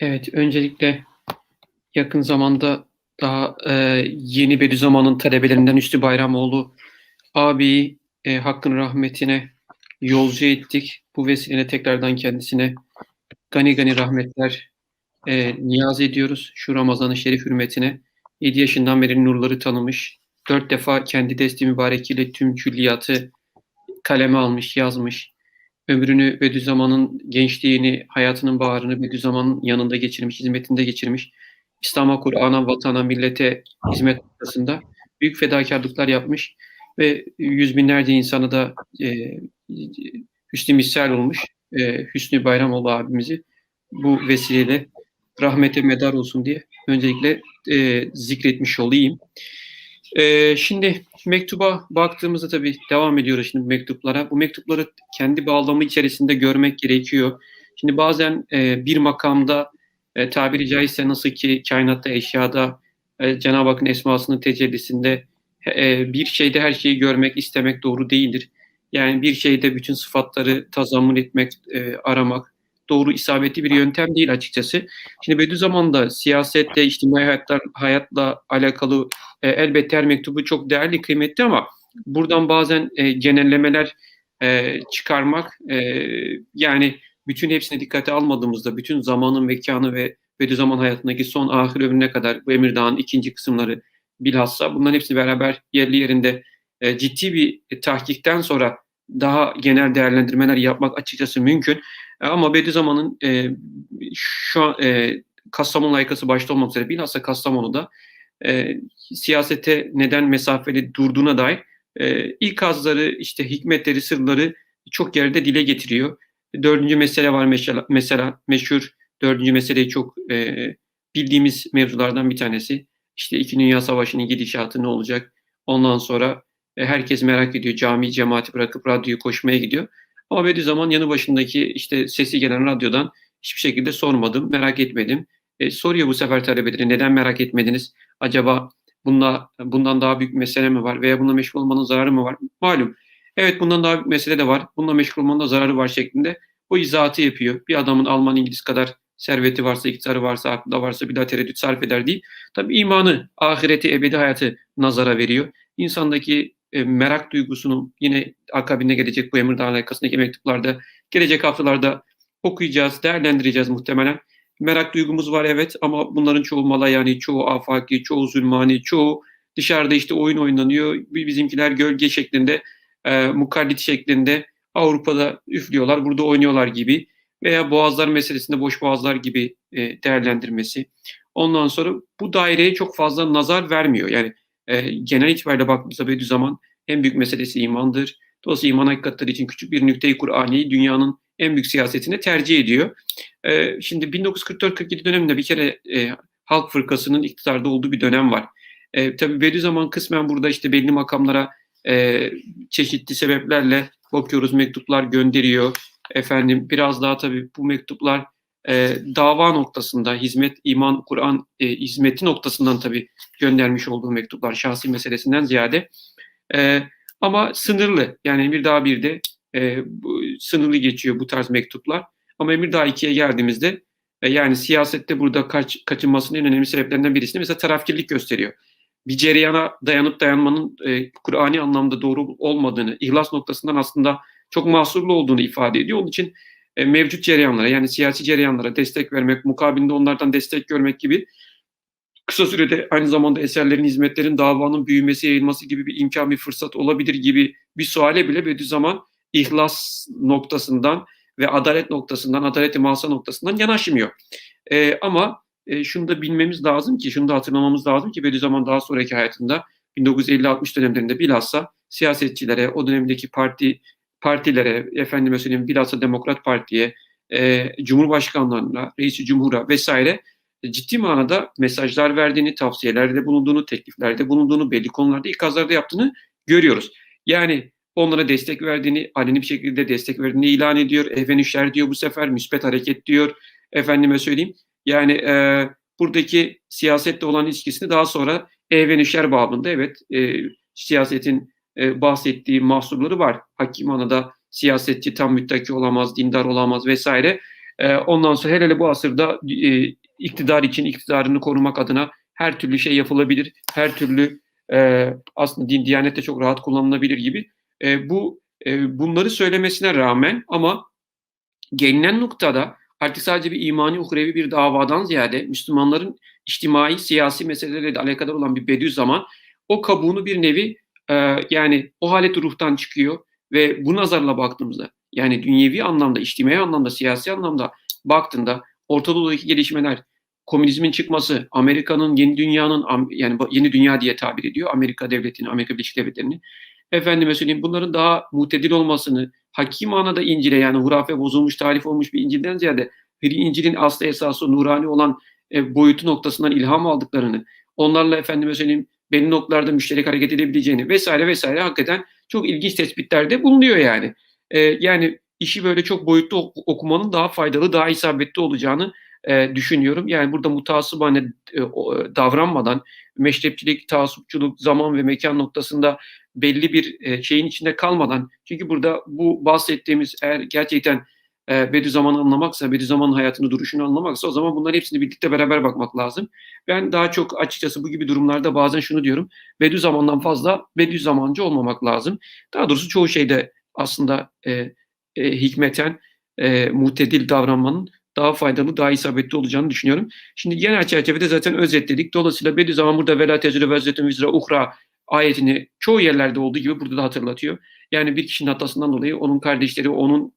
Evet, öncelikle yakın zamanda daha e, yeni Bediüzzaman'ın talebelerinden Üstü Bayramoğlu abiyi e, Hakk'ın rahmetine yolcu ettik. Bu vesileyle tekrardan kendisine gani gani rahmetler e, niyaz ediyoruz. Şu Ramazan-ı Şerif hürmetine 7 yaşından beri nurları tanımış. Dört defa kendi desti mübarekiyle tüm külliyatı kaleme almış, yazmış ömrünü Bediüzzaman'ın gençliğini, hayatının baharını Bediüzzaman'ın yanında geçirmiş, hizmetinde geçirmiş. İslam'a, Kur'an'a, vatana, millete hizmet noktasında büyük fedakarlıklar yapmış ve yüz binlerce insanı da e, hüsnü misal olmuş. E, Hüsnü Bayramoğlu abimizi bu vesileyle rahmete medar olsun diye öncelikle e, zikretmiş olayım. E, şimdi mektuba baktığımızda tabii devam ediyoruz şimdi mektuplara. Bu mektupları kendi bağlamı içerisinde görmek gerekiyor. Şimdi bazen e, bir makamda e, tabiri caizse nasıl ki kainatta, eşyada e, Cenab-ı Hakk'ın esmasının tecellisinde e, bir şeyde her şeyi görmek, istemek doğru değildir. Yani bir şeyde bütün sıfatları tazammun etmek, e, aramak doğru isabetli bir yöntem değil açıkçası. Şimdi Bediüzzaman'da siyasette, içtimai hayatlar, hayatla alakalı e, elbette her mektubu çok değerli, kıymetli ama buradan bazen e, genellemeler e, çıkarmak e, yani bütün hepsine dikkate almadığımızda bütün zamanın mekanı ve Bediüzzaman hayatındaki son ahir ömrüne kadar bu Emirdağ'ın ikinci kısımları bilhassa bunların hepsini beraber yerli yerinde e, ciddi bir e, tahkikten sonra daha genel değerlendirmeler yapmak açıkçası mümkün. E, ama Bediüzzaman'ın e, şu an e, Kastamonu layıkası başta olmak üzere bilhassa Kastamonu'da e, siyasete neden mesafeli durduğuna dair e, ikazları, işte hikmetleri, sırları çok yerde dile getiriyor. Dördüncü mesele var mesela, mesela meşhur dördüncü meseleyi çok e, bildiğimiz mevzulardan bir tanesi. İşte iki Dünya Savaşı'nın gidişatı ne olacak? Ondan sonra e, herkes merak ediyor. Cami, cemaati bırakıp radyoyu koşmaya gidiyor. Ama Bediüzzaman yanı başındaki işte sesi gelen radyodan hiçbir şekilde sormadım, merak etmedim. E, soruyor bu sefer talebeleri neden merak etmediniz? Acaba bunda, bundan daha büyük mesele mi var veya bununla meşgul olmanın zararı mı var? Malum. Evet bundan daha büyük mesele de var. Bununla meşgul olmanın da zararı var şeklinde o izahatı yapıyor. Bir adamın Alman İngiliz kadar serveti varsa, iktidarı varsa, aklı da varsa bir daha tereddüt sarf eder değil. Tabi imanı, ahireti, ebedi hayatı nazara veriyor. İnsandaki e, merak duygusunu yine akabinde gelecek bu Emirdağ alakasındaki mektuplarda gelecek haftalarda okuyacağız, değerlendireceğiz muhtemelen. Merak duygumuz var evet ama bunların çoğu mala yani çoğu afaki, çoğu zulmani, çoğu dışarıda işte oyun oynanıyor. Bizimkiler gölge şeklinde, e, mukallit şeklinde Avrupa'da üflüyorlar, burada oynuyorlar gibi veya boğazlar meselesinde boş boğazlar gibi e, değerlendirmesi. Ondan sonra bu daireye çok fazla nazar vermiyor. Yani e, genel itibariyle baktığımızda Bediüzzaman en büyük meselesi imandır. Dolayısıyla iman hakikatleri için küçük bir nükte-i Kur'ani'yi dünyanın en büyük siyasetine tercih ediyor. E, şimdi 1944-47 döneminde bir kere e, Halk Fırkası'nın iktidarda olduğu bir dönem var. E, tabii Bediüzzaman kısmen burada işte belli makamlara e, çeşitli sebeplerle bakıyoruz mektuplar gönderiyor. Efendim biraz daha tabii bu mektuplar e, dava noktasında hizmet, iman, Kur'an e, hizmeti noktasından tabii göndermiş olduğu mektuplar şahsi meselesinden ziyade. E, ama sınırlı yani Emir Dağ 1'de e, bu, sınırlı geçiyor bu tarz mektuplar. Ama Emir Dağ 2'ye geldiğimizde e, yani siyasette burada kaç, kaçınmasının en önemli sebeplerinden birisi mesela tarafkirlik gösteriyor. Bir cereyana dayanıp dayanmanın e, Kur'ani anlamda doğru olmadığını, ihlas noktasından aslında çok mahsurlu olduğunu ifade ediyor. Onun için e, mevcut cereyanlara yani siyasi cereyanlara destek vermek, mukabilinde onlardan destek görmek gibi kısa sürede aynı zamanda eserlerin, hizmetlerin, davanın büyümesi, yayılması gibi bir imkan, bir fırsat olabilir gibi bir suale bile Bediüzzaman ihlas noktasından ve adalet noktasından, adalet-i masa noktasından yanaşmıyor. E, ama e, şunu da bilmemiz lazım ki, şunu da hatırlamamız lazım ki Bediüzzaman daha sonraki hayatında 1950-60 dönemlerinde bilhassa siyasetçilere, o dönemdeki parti partilere, efendime söyleyeyim bilhassa Demokrat Parti'ye, e, Cumhurbaşkanlarına, Reisi Cumhur'a vesaire ciddi manada mesajlar verdiğini, tavsiyelerde bulunduğunu, tekliflerde bulunduğunu, belli konularda ikazlarda yaptığını görüyoruz. Yani onlara destek verdiğini, aleni bir şekilde destek verdiğini ilan ediyor. Ehvenüşler diyor bu sefer, müspet hareket diyor. Efendime söyleyeyim. Yani e, buradaki siyasette olan ilişkisini daha sonra ehvenüşler babında evet e, siyasetin e, bahsettiği mahsurları var. Hakim anada siyasetçi tam müttaki olamaz, dindar olamaz vesaire. E, ondan sonra hele hele bu asırda e, iktidar için iktidarını korumak adına her türlü şey yapılabilir. Her türlü e, aslında din diyanette çok rahat kullanılabilir gibi. E, bu e, bunları söylemesine rağmen ama gelinen noktada artık sadece bir imani uhrevi bir davadan ziyade Müslümanların içtimai siyasi meselelerle alakadar olan bir Bediüzzaman o kabuğunu bir nevi e, yani o haleti ruhtan çıkıyor ve bu nazarla baktığımızda yani dünyevi anlamda, içtimai anlamda, siyasi anlamda baktığında Orta Doğu'daki gelişmeler, komünizmin çıkması, Amerika'nın yeni dünyanın yani yeni dünya diye tabir ediyor Amerika devletini, Amerika Birleşik Devletleri'ni. Efendime söyleyeyim bunların daha mutedil olmasını, hakim anada İncil'e yani hurafe bozulmuş, tarif olmuş bir İncil'den ziyade bir İncil'in aslı esası nurani olan e, boyutu noktasından ilham aldıklarını, onlarla efendime söyleyeyim belli noktalarda müşterek hareket edebileceğini vesaire vesaire hakikaten çok ilginç tespitlerde bulunuyor yani. E, yani işi böyle çok boyutlu okumanın daha faydalı, daha isabetli olacağını e, düşünüyorum. Yani burada mutasıbane e, davranmadan meşrepçilik, taassupçuluk, zaman ve mekan noktasında belli bir e, şeyin içinde kalmadan çünkü burada bu bahsettiğimiz eğer gerçekten e, Bediüzzaman'ı anlamaksa, Bediüzzaman'ın hayatını, duruşunu anlamaksa o zaman bunların hepsini birlikte beraber bakmak lazım. Ben daha çok açıkçası bu gibi durumlarda bazen şunu diyorum. Bediüzzaman'dan fazla Bediüzzamancı olmamak lazım. Daha doğrusu çoğu şeyde aslında e, e, hikmeten, e, mutedil davranmanın daha faydalı, daha isabetli olacağını düşünüyorum. Şimdi genel çerçevede zaten özetledik. Dolayısıyla Bediüzzaman burada vela tecrübe vezzetün vizra uhra ayetini çoğu yerlerde olduğu gibi burada da hatırlatıyor. Yani bir kişinin hatasından dolayı onun kardeşleri, onun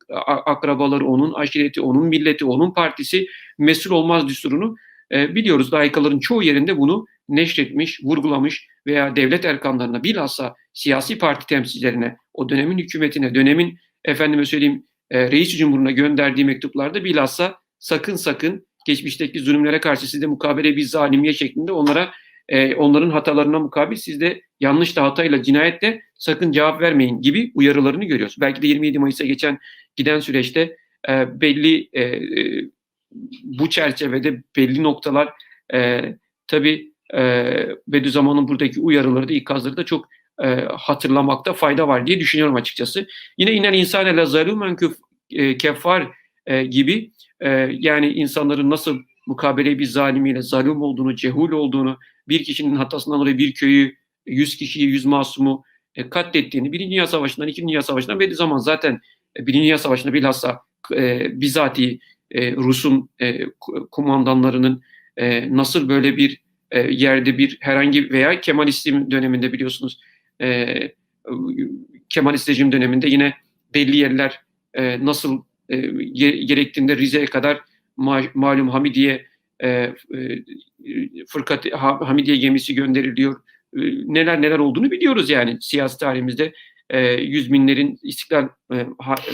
akrabaları, onun aşireti, onun milleti, onun partisi mesul olmaz düsturunu e, biliyoruz. Layıkaların çoğu yerinde bunu neşretmiş, vurgulamış veya devlet erkanlarına bilhassa siyasi parti temsilcilerine, o dönemin hükümetine, dönemin efendime söyleyeyim e, reis cumhuruna gönderdiği mektuplarda bilhassa sakın sakın geçmişteki zulümlere karşı sizde mukabele bir zalimiye şeklinde onlara e, onların hatalarına mukabil siz de yanlış da hatayla cinayetle sakın cevap vermeyin gibi uyarılarını görüyoruz. Belki de 27 Mayıs'a geçen giden süreçte e, belli e, e, bu çerçevede belli noktalar e, tabii e, Bediüzzaman'ın buradaki uyarıları da ikazları da çok e, hatırlamakta fayda var diye düşünüyorum açıkçası. Yine inen insan ele zalumen e, keffar e, gibi. E, yani insanların nasıl mukabele bir zalimiyle zalim olduğunu, cehul olduğunu, bir kişinin hatasından dolayı bir köyü, yüz kişiyi, yüz masumu e, katlettiğini, Birinci Dünya Savaşı'ndan, İkinci Dünya Savaşı'ndan belli zaman zaten e, Birinci Dünya Savaşı'nda bilhassa e, bizatihi e, Rus'un e, kumandanlarının e, nasıl böyle bir e, yerde bir herhangi veya Kemalistizm döneminde biliyorsunuz e, Kemalist rejim döneminde yine belli yerler e, nasıl e, gerektiğinde Rize'ye kadar ma malum Hamidiye e, e, Fırkat Hamidiye gemisi gönderiliyor. E, neler neler olduğunu biliyoruz yani siyasi tarihimizde e, yüz binlerin istiklal e,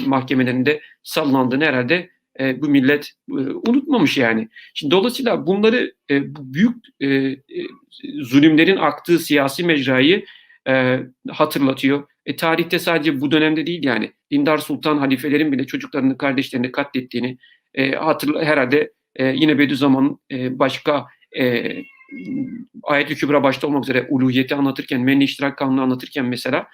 mahkemelerinde sallandığını herhalde e, bu millet e, unutmamış yani. Şimdi dolayısıyla bunları e, büyük e, e, zulümlerin aktığı siyasi mecrayı e, hatırlatıyor. E, tarihte sadece bu dönemde değil yani dindar sultan halifelerin bile çocuklarını kardeşlerini katlettiğini e, hatırla herhalde e, yine Bediüzzaman'ın e, başka e, ayet-i kübra başta olmak üzere uluhiyeti anlatırken, menni iştirak kanunu anlatırken mesela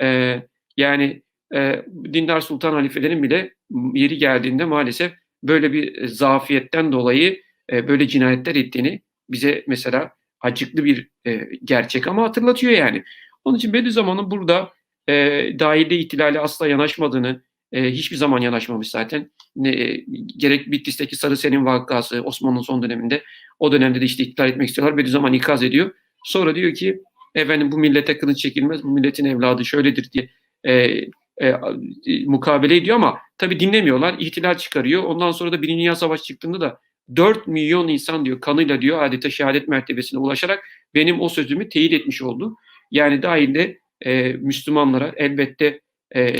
e, yani e, dindar sultan halifelerin bile yeri geldiğinde maalesef böyle bir zafiyetten dolayı e, böyle cinayetler ettiğini bize mesela acıklı bir e, gerçek ama hatırlatıyor yani. Onun için Bediüzzaman'ın burada e, dahilde ihtilali asla yanaşmadığını, e, hiçbir zaman yanaşmamış zaten. Ne, e, gerek Bitlis'teki Sarı Selim vakası Osmanlı'nın son döneminde o dönemde de işte iktidar etmek istiyorlar. Bediüzzaman ikaz ediyor. Sonra diyor ki efendim bu millete kılıç çekilmez, bu milletin evladı şöyledir diye e, e, mukabele ediyor ama tabi dinlemiyorlar. İhtilal çıkarıyor. Ondan sonra da Birinci Dünya Savaşı çıktığında da 4 milyon insan diyor kanıyla diyor adeta şehadet mertebesine ulaşarak benim o sözümü teyit etmiş oldu. Yani dahilde e, Müslümanlara elbette e,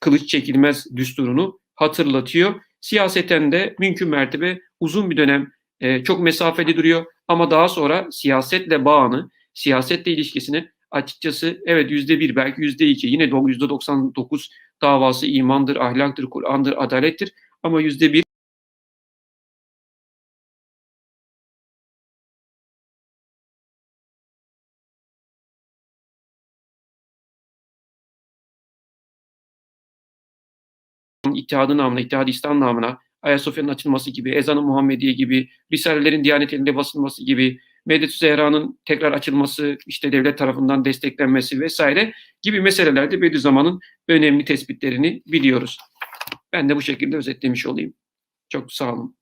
kılıç çekilmez düsturunu hatırlatıyor. Siyaseten de mümkün mertebe uzun bir dönem e, çok mesafeli duruyor ama daha sonra siyasetle bağını, siyasetle ilişkisini açıkçası evet yüzde bir belki yüzde iki yine yüzde 99 davası imandır, ahlaktır, Kur'an'dır, adalettir ama yüzde bir ittihadın namına, ittihad İslam namına Ayasofya'nın açılması gibi, Ezan-ı Muhammediye gibi, Risalelerin Diyanet elinde basılması gibi, Medet-i Zehra'nın tekrar açılması, işte devlet tarafından desteklenmesi vesaire gibi meselelerde Bediüzzaman'ın önemli tespitlerini biliyoruz. Ben de bu şekilde özetlemiş olayım. Çok sağ olun.